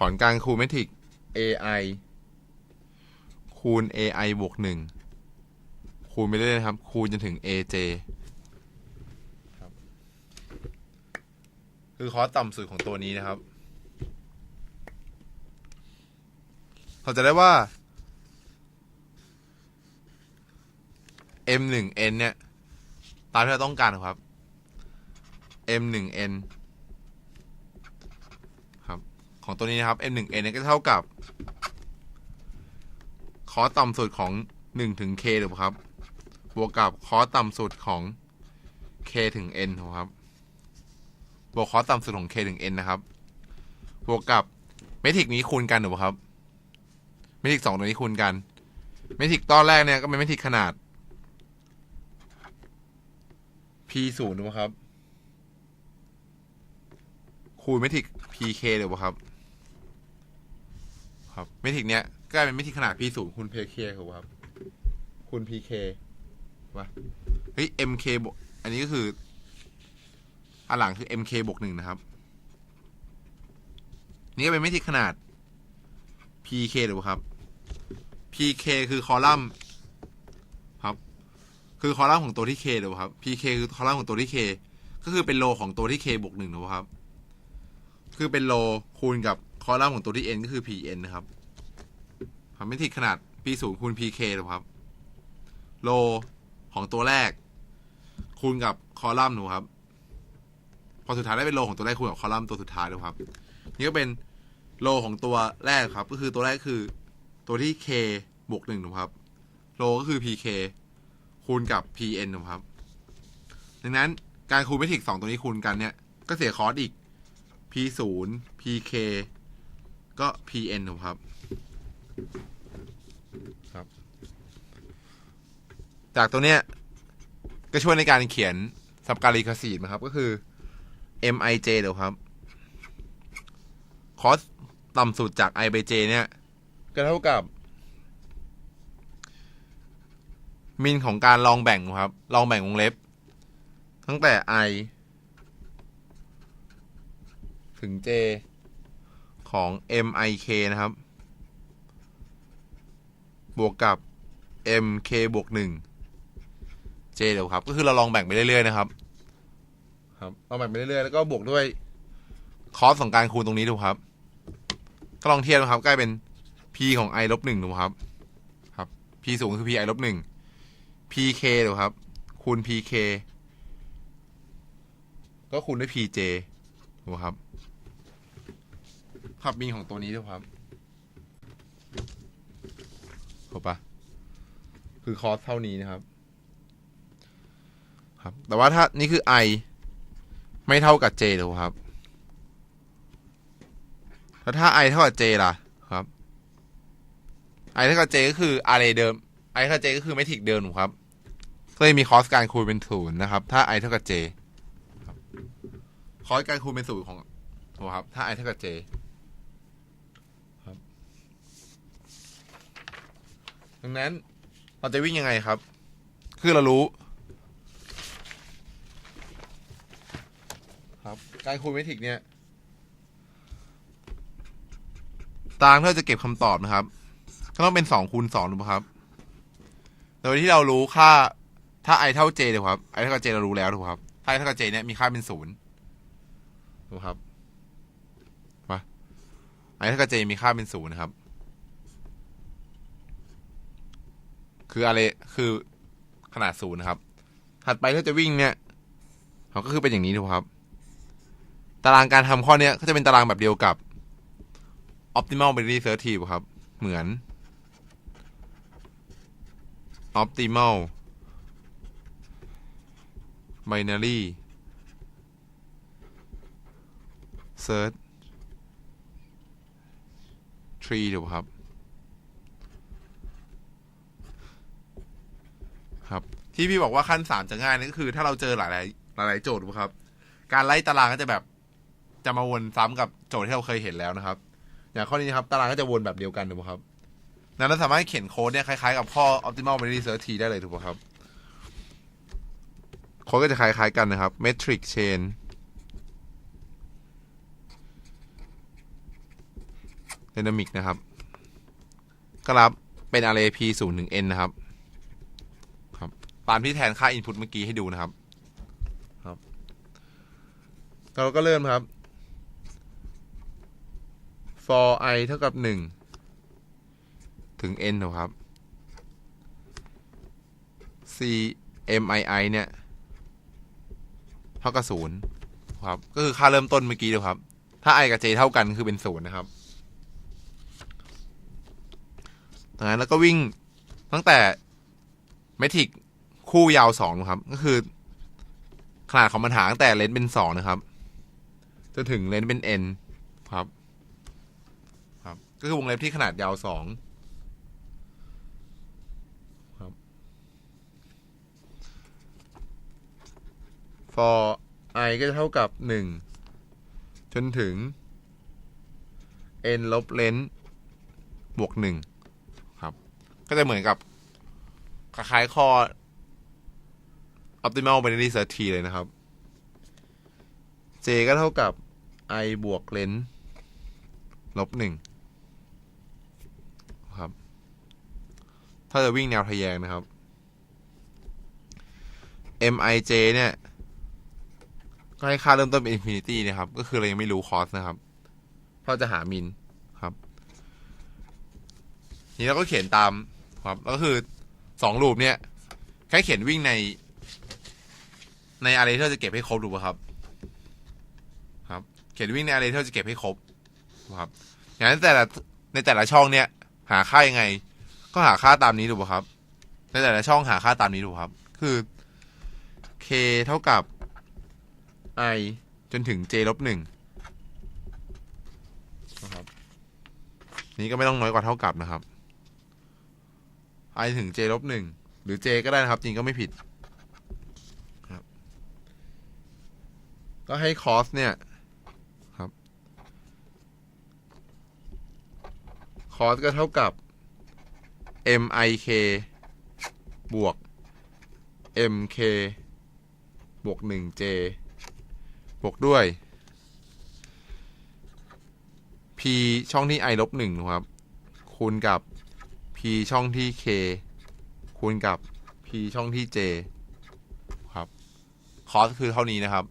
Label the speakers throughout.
Speaker 1: ขอนกลางคูณเมทริก AI คูณ AI บวกหนึ่งคูณไปเรื่อยๆนะครับ คูณจนถึง AJ ครับ คือคอสต่ำสุดของตัวนี้นะครับ เราจะได้ว่า M1N เนี่ย ตามที่เราต้องการครับ M1N ของตัวนี้นะครับ M1N เนี่ยก็เท่ากับ คอต่ำสุดของ 1 ถึง K ถูกครับ บวกกับคอต่ำสุดของ K ถึง N ถูกครับ บวกคอต่ำสุดของ K ถึง N นะครับ บวกกับเมทริกนี้คูณกันถูกครับ เมทริกสองตัวนี้คูณกัน เมทริกตอนแรกเนี่ยก็เป็นเมทริกขนาด p ศูนย์ถูกครับคูณเมทริก pk เดี๋ยวครับ ครับเมทริกเนี้ยก็เป็นเมทริกขนาด p ศูนย์คูณ pk ถูกครับคูณ pk วะเฮ้ย mk บวกอันนี้ก็คือ อันหลังคือ mk บวกหนึ่งนะครับ นี่ก็เป็นเมทริกขนาด pk เดี๋ยวครับ pk คือคอลัมน์ครับ คือคอลัมน์ของตัวที่ k เดี๋ยวครับ pk คือคอลัมน์ของตัวที่ k ก็คือเป็นโลของตัวที่ k บวกหนึ่งนะครับ คือเป็นโลคูณกับ อลัมน์ของตัวที่ n ก็คือ pn นะครับทำไม่ผิดขนาด p ศูนย์คูณ pk นะครับ โลของตัวแรก คูณกับคอลัมน์หนะครับ พอสุดท้ายได้เป็นโลของตัวแรกคูณกับคอลัมน์ตัวสุดท้ายนะครับ นี่ก็เป็นโลของตัวแรกครับ ก็คือตัวแรกคือตัวที่ k บวกหนึ่งนะครับ โลก็คือ pk คูณกับ pn นะครับ ดังนั้นการคูณเมทริกสองตัวนี้คูณกันเนี่ย ก็เสียคอสอีก p ศูนย์ pk ก็ pn นะครับ ครับ จากตัวเนี้ย ก็ช่วยในการเขียนสับการีคสีนะครับ ก็คือ mij เดี๋ยวครับคอสต่ำสุดจาก i ไป j เนี่ย ก็เท่ากับ มินของการลองแบ่งครับ ลองแบ่งวงเล็บ ตั้งแต่ i ถึง j ของ mik นะครับ บวกกับ mk บวกหนึ่ง j เดี๋ยวครับ ก็คือเราลองแบ่งไปเรื่อยๆนะครับ ครับลองแบ่งไปเรื่อยๆ แล้วก็บวกด้วยคอสของการคูณตรงนี้ดูครับ ก็ลองเทียบนะครับใกล้เป็น p ของ i ลบหนึ่งดูครับ ครับ p สูงคือ p i ลบหนึ่ง pk ดูครับ คูณ pk ก็คูณด้วย pj ถูกครับ ครับมีของตัวนี้ด้วยครับถูกปะคือคอสเท่านี้นะครับ ครับ แต่ว่าถ้านี่คือ i ไม่เท่ากับ j ถูกครับ แล้วถ้า i เท่ากับ j ล่ะครับ i เท่ากับ j ก็คือ array เดิม i เท่ากับ j ก็คือเมทริกเดิมถูกครับก็เลยมีคอสการคูณเป็นศูนย์นะครับ ถ้า i เท่ากับ j คอสการคูณเป็นศูนย์ของถูกครับ ถ้า i เท่ากับ j ครับ ดังนั้นเราจะวิ่งยังไงครับ คือเรารู้ ครับ การคูณเมทริกเนี่ย ตารางที่เราจะเก็บคำตอบนะครับ ก็ต้องเป็นสองคูณสองถูกไหมครับ โดยที่เรารู้ค่า ถ้า i เท่า j ถูกครับ i เท่ากับ j เรารู้แล้วถูกครับถ้า i เท่ากับ j เนี่ยมีค่าเป็นศูนย์ถูกครับมา i เท่ากับ j มีค่าเป็นศูนย์นะครับ คืออะไรคือขนาดศูนย์นะครับ ถัดไปถ้าจะวิ่งเนี่ยเขาก็คือเป็นอย่างนี้ถูกครับ ตารางการทำข้อเนี้ยก็จะเป็นตารางแบบเดียวกับ optimal binary search tree ครับ เหมือน optimal binary search tree ถูกครับ ครับ ที่พี่บอกว่าขั้นสามจะง่ายนั่นก็คือ ถ้าเราเจอหลายหลายหลายโจทย์ครับ การไล่ตารางก็จะแบบ จะมาวนซ้ำกับโจทย์ที่เราเคยเห็นแล้วนะครับ อย่างข้อนี้นครับ ตารางก็จะวนแบบเดียวกันถูกไหมครับนั้นเราสามารถเขียนโค้ดเนี่ยคล้ายๆกับข้อ optimal binary search tree ได้เลยถูกไหมครับโค้ดก็จะคล้ายๆกันนะครับ metric chain dynamic นะครับ ก็รับเป็น RAP 0ถึง n นะครับ ตามที่แทนค่า input เมื่อกี้ให้ดูนะครับ ครับ เราก็เริ่มครับ for i เท่ากับ 1 ถึง n นะครับ c m i i เนี่ย เท่ากับศูนย์ครับ ก็คือค่าเริ่มต้นเมื่อกี้เลยครับ ถ้า i กับ j เท่ากันคือเป็นศูนย์นะครับดังนั้นแล้วก็วิ่งตั้งแต่เมทริก คู่ยาวสองครับ ก็คือ ขนาดของปัญหางแต่เลนส์เป็นสองนะครับจนถึงเลนส์เป็น n ครับ ครับ ก็คือวงเล็บที่ขนาดยาวสองครับ for i ก็จะเท่ากับหนึ่งจนถึง n ลบเลนส์บวกหนึ่งครับ ก็จะเหมือนกับคล้ายๆข้อ optimal binary search tree เลยนะครับ j ก็เท่ากับ i บวกเลนส์ลบหนึ่งครับ ถ้าจะวิ่งแนวทะแยงนะครับ mij เนี่ยก็ให้ค่าเริ่มต้นเป็นอินฟินิตี้นะครับ ก็คือเรายังไม่รู้คอสนะครับ เพราะจะหามินครับ นี่เราก็เขียนตามครับ ก็คือสองรูปเนี่ย แค่เขียนวิ่งใน ในอะไรที่เราจะเก็บให้ครบถูกป่ะครับ ครับ เขียนวิ่งในอะไรที่เราจะเก็บให้ครบครับอย่างนั้นแต่ละในแต่ละช่องเนี่ย หาค่ายังไง ก็หาค่าตามนี้ถูกป่ะครับ ในแต่ละช่องหาค่าตามนี้ถูกครับ คือ k เท่ากับ i จนถึง j ลบหนึ่งนะครับ นี้ก็ไม่ต้องน้อยกว่าเท่ากับนะครับ i ถึง j ลบหนึ่งหรือ j ก็ได้นะครับ จริงก็ไม่ผิดครับ ก็ให้ cos เนี่ยครับ cos ก็เท่ากับ mik บวก mk บวกหนึ่ง j บวกด้วย p ช่องที่ i ลบหนึ่งครับ คูณกับ p ช่องที่ k คูณกับ p ช่องที่ j ครับ cos คือเท่านี้นะครับ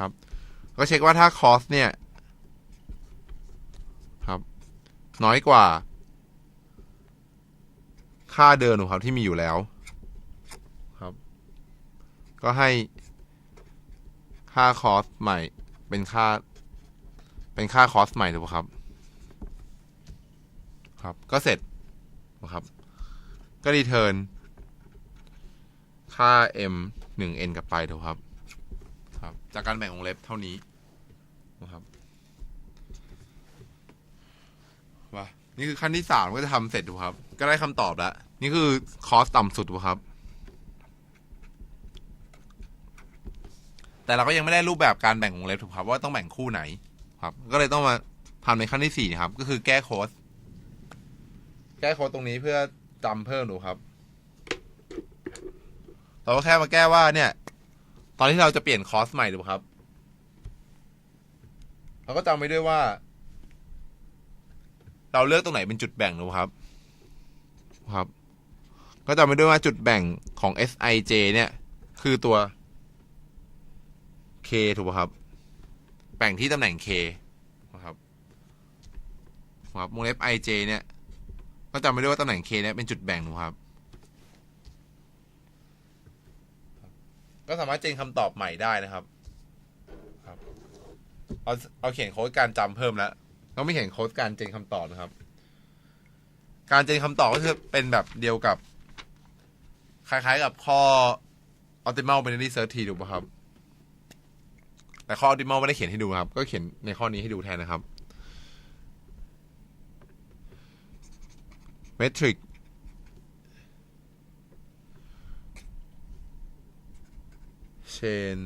Speaker 1: ครับ ก็เช็คว่าถ้า cos เนี่ยครับ น้อยกว่า ค่าเดิมของครับที่มีอยู่แล้ว ครับ ก็ให้ค่าคอสใหม่เป็นค่า เป็นค่าคอสใหม่ถูกครับ ครับ ก็เสร็จนะครับ ก็รีเทิร์นค่า m 1 n กลับไปถูกครับ จากการแบ่งวงเล็บเท่านี้นะครับว่านี่คือขั้นที่สามก็จะทำเสร็จถูกครับ ก็ได้คำตอบแล้ว นี่คือคอสต่ำสุดถูกครับ แต่เราก็ยังไม่ได้รูปแบบการแบ่งวงเล็บถูกครับ ว่าต้องแบ่งคู่ไหนครับ ก็เลยต้องมาทำในขั้นที่สี่ครับ ก็คือแก้โค้ดแก้โค้ดตรงนี้เพื่อจำเพิ่มดูครับ เราก็แค่มาแก้ว่าเนี่ย ตอนที่เราจะเปลี่ยนคอสใหม่ดูครับ เราก็จำไว้ด้วยว่า เราเลือกตรงไหนเป็นจุดแบ่งดูครับ ครับ ก็จำไว้ด้วยว่าจุดแบ่งของ sij เนี่ย คือตัว k ถูกป่ะครับ แบ่งที่ตำแหน่ง k นะครับครับวงเล็บ ij เนี่ย ก็จำไม่ได้วยว่าตำแหน่ง k เนี่ยเป็นจุดแบ่งนะครับ ก็สามารถเจนคำตอบใหม่ได้นะครับครับเอาเอาเขียนโค้ดการจำเพิ่มแล้วเราไม่เขียนโค้ดการเจนคำตอบนะครับ การเจนคำตอบก็คือเป็นแบบเดียวกับ คล้ายๆกับข้อ optimal binary search tree ถูกป่ะครับ แต่ข้อ optimal ไม่ได้เขียนให้ดูครับ ก็เขียนในข้อนี้ให้ดูแทนนะครับ metric chain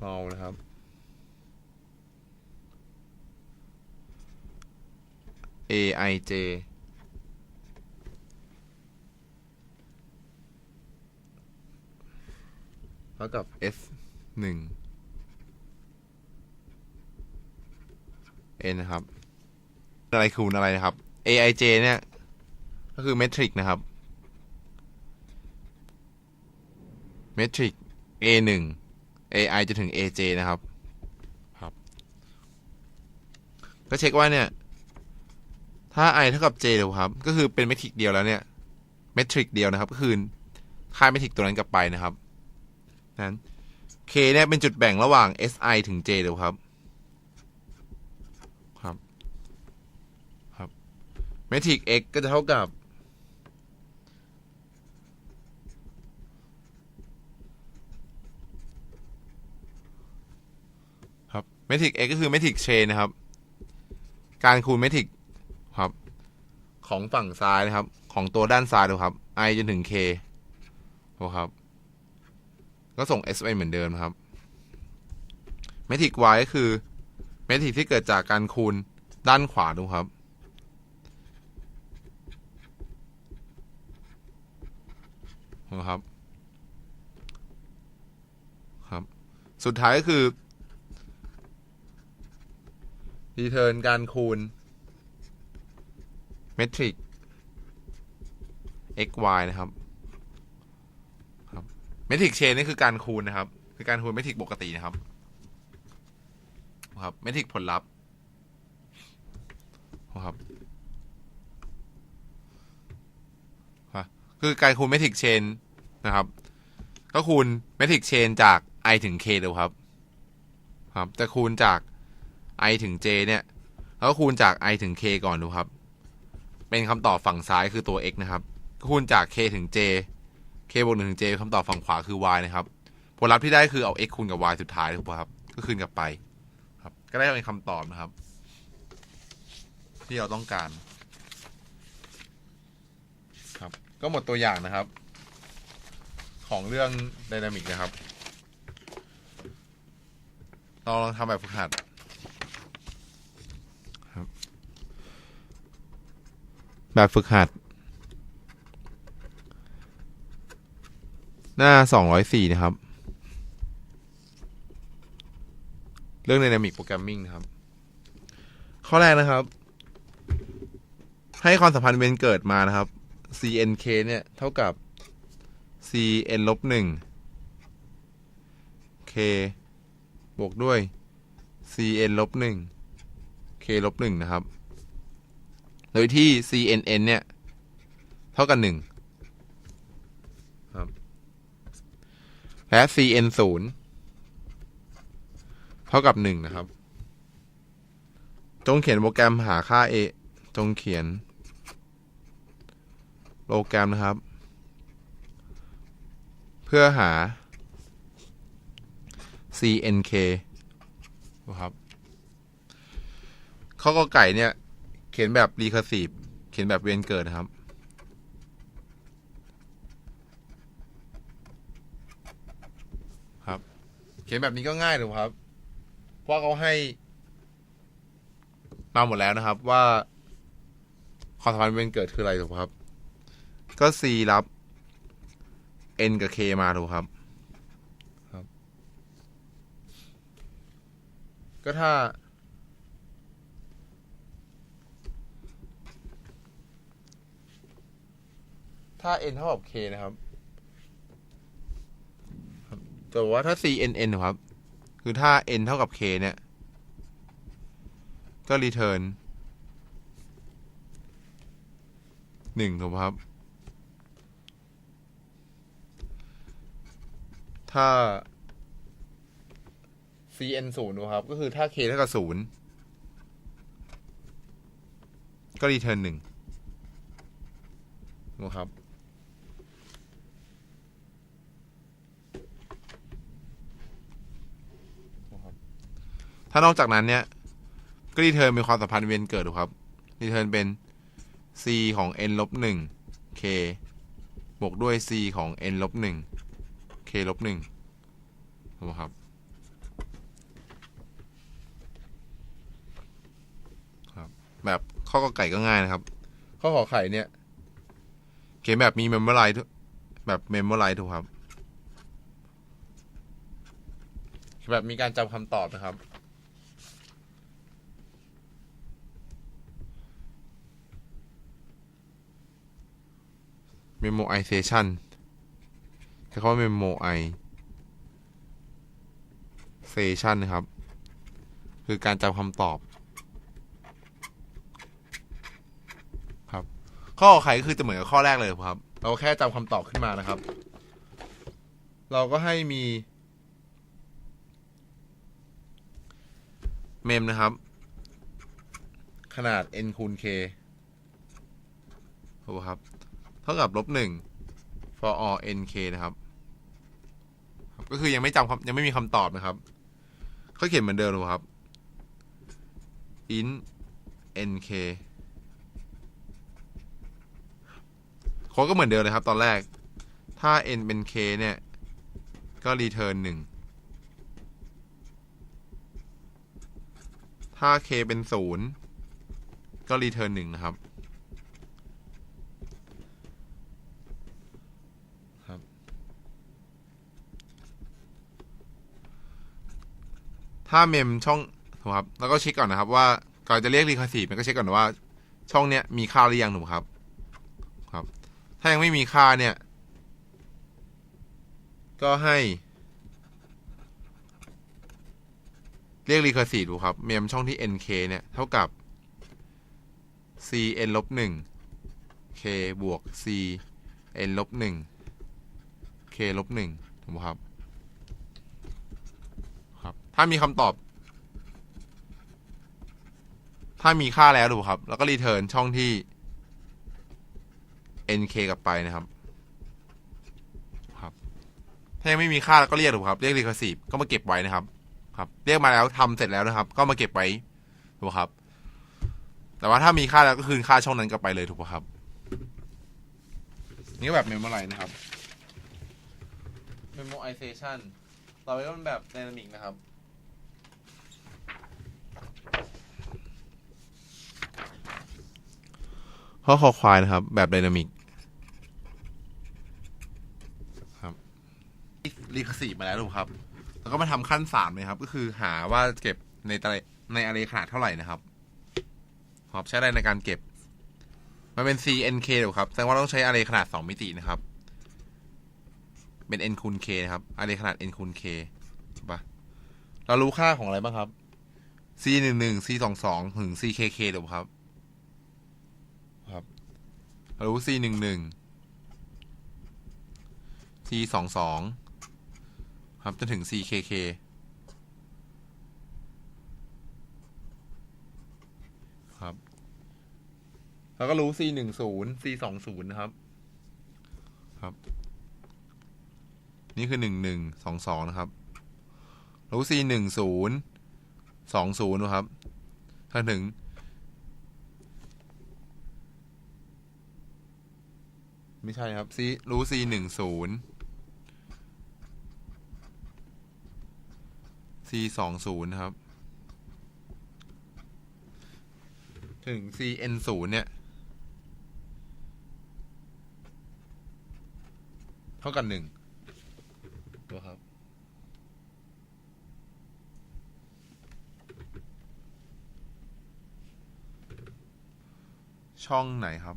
Speaker 1: mall นะครับ aij เท่ากับ s หนึ่ง n นะครับ อะไรคูณอะไรนะครับ aij เนี่ย ก็คือเมทริกนะครับ เมทริก a หนึ่ง ai จะถึง aj นะครับ ครับ ก็เช็คว่าเนี่ย ถ้า i เท่ากับ j เลยครับ ก็คือเป็นเมทริกเดียวแล้วเนี่ย เมทริกเดียวนะครับ ก็คือค่าเมทริกตัวนั้นกลับไปนะครับ นั้น k เนี่ยเป็นจุดแบ่งระหว่าง si ถึง j เลยครับ ครับ ครับ เมทริก x ก็จะเท่ากับ ครับเมทริก x ก็คือเมทริกเชนนะครับ การคูณเมทริกครับ ของฝั่งซ้ายนะครับ ของตัวด้านซ้ายดูครับ i จนถึง k โอครับ ก็ส่ง s ไปเหมือนเดิมครับเมทริก y ก็คือเมทริกที่เกิดจากการคูณด้านขวาดูครับนะครับ ครับ สุดท้ายก็คือ รีเทิร์นการคูณเมทริก x y นะครับครับเมทริกเชนนี่คือการคูณนะครับ คือการคูณเมทริกปกตินะครับครับเมทริกผลลัพธ์ครับครับคือการคูณเมทริกเชนนะครับ ก็คูณเมทริกเชนจาก i ถึง k เลยครับ ครับ จะคูณจาก i ถึง j เนี่ยแล้วก็คูณจาก i ถึง k ก่อนดูครับ เป็นคำตอบฝั่งซ้ายคือตัว x นะครับ คูณจาก k ถึง j k บวก1ถึง j คำตอบฝั่งขวาคือ y นะครับ ผลลัพธ์ที่ได้คือเอา x คูณกับ y สุดท้ายถูกป่ะครับ ก็คืนกลับไป ครับ ก็ได้เป็นคำตอบนะครับ ที่เราต้องการ ครับ ก็หมดตัวอย่างนะครับ ของเรื่องไดนามิกนะครับ เราลองทำแบบฝึกหัด แบบฝึกหัด หน้าสองร้อยสี่นะครับ เรื่อง Dynamic Programming นะครับ ข้อแรกนะครับ ให้ความสัมพันธ์เวนเกิดมานะครับ cnk เนี่ย เท่ากับ cn ลบหนึ่ง k บวกด้วย cn ลบหนึ่ง k ลบหนึ่งนะครับ โดยที่ CNN เนี่ย เท่ากับหนึ่งครับ และ CN ศูนย์เท่ากับหนึ่งนะครับ จงเขียนโปรแกรมหาค่า A จงเขียน โปรแกรมนะครับ เพื่อหา CNK นะครับข้อกอไก่เนี่ย เขียนแบบ recursive เขียนแบบเวียนเกิดครับ ครับ เขียนแบบนี้ก็ง่ายเลยครับ เพราะเขาให้ มาหมดแล้วนะครับ ว่าความสัมพันธ์เวียนเกิดคืออะไรถูกไหมครับ ก็ c รับ n กับ k มาถูกครับครับก็ถ้า ถ้า n เท่ากับ k นะครับครับแต่ว่าถ้า c n n ครับ คือถ้า n เท่ากับ k เนี่ย ก็ return หนึ่งถูกไหมครับ ถ้า cn ศูนย์นะครับ ก็คือถ้า k เท่ากับศูนย์ก็ return หนึ่งนะครับ ถ้านอกจากนั้นเนี่ย ก็รีเทิร์นเป็นความสัมพันธ์เวียนเกิดถูกครับ รีเทิร์นเป็น c ของ n ลบหนึ่ง k บวกด้วย c ของ n ลบหนึ่ง k ลบหนึ่งถูกไหมครับ ครับ แบบข้อกอไก่ก็ง่ายนะครับ ข้อขอไข่เนี่ย เขียนแบบมี memorize แบบ memorize ถูกครับ แบบมีการจำคำตอบนะครับ memoization ใช้คำว่า memoization นะครับ คือการจำคำตอบ ครับ ข้อขอไขก็คือจะเหมือนกับข้อแรกเลยครับ เราแค่จำคำตอบขึ้นมานะครับ เราก็ให้มีเมมนะครับ ขนาด n คูณ k ถูกครับ เท่ากับลบหนึ่ง for all n k นะครับ ก็คือยังไม่จำยังไม่มีคำตอบนะครับเขาเขียนเหมือนเดิมเลยครับ int n k โค้ดก็เหมือนเดิมเลยครับ ตอนแรก ถ้า n เป็น k เนี่ย ก็ return หนึ่ง ถ้า k เป็นศูนย์ก็ return หนึ่งนะครับ ถ้าเมมช่องถูกครับ แล้วก็เช็คก่อนนะครับ ว่าก่อนจะเรียก recursive มันก็เช็คก่อนว่า ช่องเนี้ยมีค่าหรือยังถูกครับ ครับ ถ้ายังไม่มีค่าเนี่ย ก็ให้ เรียก recursive ดูครับ เมมช่องที่ nk เนี่ยเท่ากับ cn ลบหนึ่ง k บวก c n ลบหนึ่ง k ลบหนึ่งถูกไหมครับ ถ้ามีคำตอบ ถ้ามีค่าแล้วถูกครับ แล้วก็รีเทิร์นช่องที่ nk กลับไปนะครับครับ ถ้ายังไม่มีค่าแล้วก็เรียกถูกครับ เรียก recursive ก็มาเก็บไว้นะครับ ครับ เรียกมาแล้วทำเสร็จแล้วนะครับ ก็มาเก็บไว้ถูกครับ แต่ว่าถ้ามีค่าแล้วก็คืนค่าช่องนั้นกลับไปเลยถูกครับ นี่แบบ memorize นะครับ memoization ต่อไปก็เป็นแบบ dynamic นะครับ ข้อคอควายนะครับ แบบ dynamic ครับ recursive มาแล้วถูกครับ แล้วก็มาทำขั้นสามเลยครับ ก็คือหาว่าเก็บในตะเลในอาร์ขนาดเท่าไหร่นะครับครับใช้อะไรในการเก็บ มันเป็น CNK เดี๋ยวครับ แสดงว่าต้องใช้ array ขนาด2มิตินะครับ เป็น n คูณ k นะครับ array ขนาด n คูณ k ถูกปะเรารู้ค่าของอะไรบ้างครับ c หนึ่งหนึ่ง c สองสองถึง ckk เดี๋ยวครับ รู้ c หนึ่งหนึ่ง c สองสองครับ จนถึง ckk ครับ แล้วก็รู้ c หนึ่งศูนย์ c สองศูนย์นะครับ ครับ นี่คือหนึ่งหนึ่งสองสองนะครับ รู้ c หนึ่งศูนย์สองศูนย์นะครับถ้าถึง ไม่ใช่ครับ c รู้ c หนึ่งศูนย์ c สองศูนย์ครับ ถึง cn ศูนย์เนี่ย เท่ากันหนึ่งตัวครับช่องไหนครับ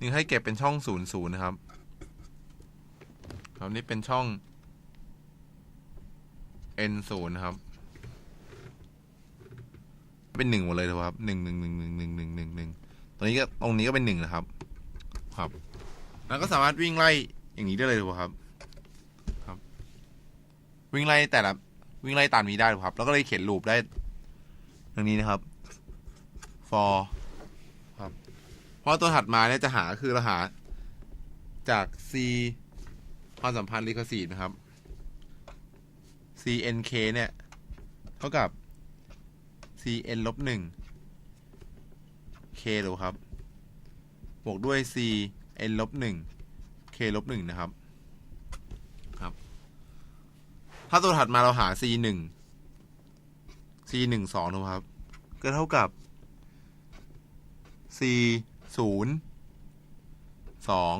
Speaker 1: นี่ให้เก็บเป็นช่องศูนย์ศูนย์นะครับ ครับนี่เป็นช่อง n ศูนย์นะครับ เป็นหนึ่งหมดเลยครับหนึ่งหนึ่งหนึ่งหนึ่งหนึ่งหนึ่งหนึ่งหนึ่งตรงนี้ก็ตรงนี้ก็เป็นหนึ่งนะครับ ครับ แล้วก็สามารถวิ่งไล่อย่างนี้ได้เลยครับ ครับ วิ่งไล่แต่ละวิ่งไล่ตามนี้ได้ครับ แล้วก็เลยเขียนลูปได้ดังนี้นะครับ for ราะตัวถัดมาเนี่ยจะหาคือเราหาจาก c ความสัมพันธ์ recursive นะครับ cnk เนี่ยเท่ากับ cn ลบหนึ่ง k หรือครับ บวกด้วย cn ลบหนึ่ง k ลบหนึ่งนะครับ ครับ ถ้าตัวถัดมาเราหา c หนึ่ง c หนึ่งสองนะครับ ก็เท่ากับ c ศูนย์สอง